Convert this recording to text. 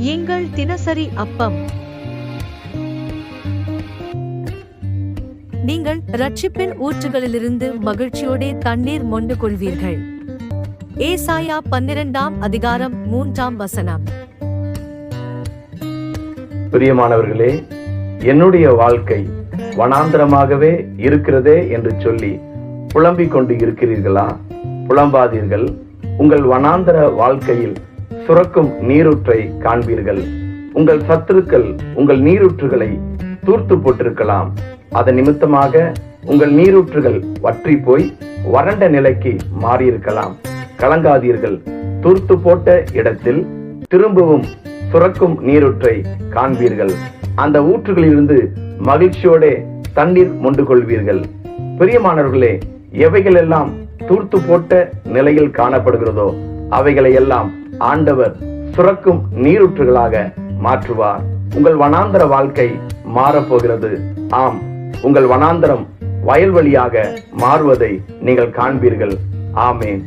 எங்கள் தினசரி அப்பம். நீங்கள் ரட்சிப்பின் ஊற்றுகளிலிருந்து மகிழ்ச்சியோடே தண்ணீர் மொண்டு கொள்வீர்கள். ஏசாயா பன்னிரண்டாம் அதிகாரம் மூன்றாம் வசனம். பிரியமானவர்களே என்னுடைய வாழ்க்கை வனாந்தரமாகவே இருக்கிறதே என்று சொல்லி புலம்பிக் கொண்டு இருக்கிறீர்களா? புலம்பாதீர்கள். உங்கள் வனாந்தர வாழ்க்கையில் சுரக்கும் நீரூற்றை காண்பீர்கள். உங்கள் சத்துருக்கள் உங்கள் நீரூற்றுகளை தூர்த்து போட்டிருக்கலாம். அதன் நிமித்தமாக உங்கள் நீரூற்றுகள் வற்றி போய் வறண்ட நிலைக்கு மாறியிருக்கலாம். கலங்காதீர்கள். தூர்த்து போட்ட இடத்தில் திரும்பவும் சுரக்கும் நீரூற்றை காண்பீர்கள். அந்த ஊற்றுகளிலிருந்து மகிழ்ச்சியோட தண்ணீர் மொண்டு கொள்வீர்கள் பிரியமானவர்களே எவைகளெல்லாம் தூர்த்து போட்ட நிலையில் காணப்படுகிறதோ அவைகளை எல்லாம் ஆண்டவர் சுரக்கும் நீரூற்றுகளாக மாற்றுவார். உங்கள் வனாந்தர வாழ்க்கை மாறப்போகிறது. ஆம் உங்கள் வனாந்தரம் வயல்வெளியாக மாறுவதை நீங்கள் காண்பீர்கள். ஆமேன்.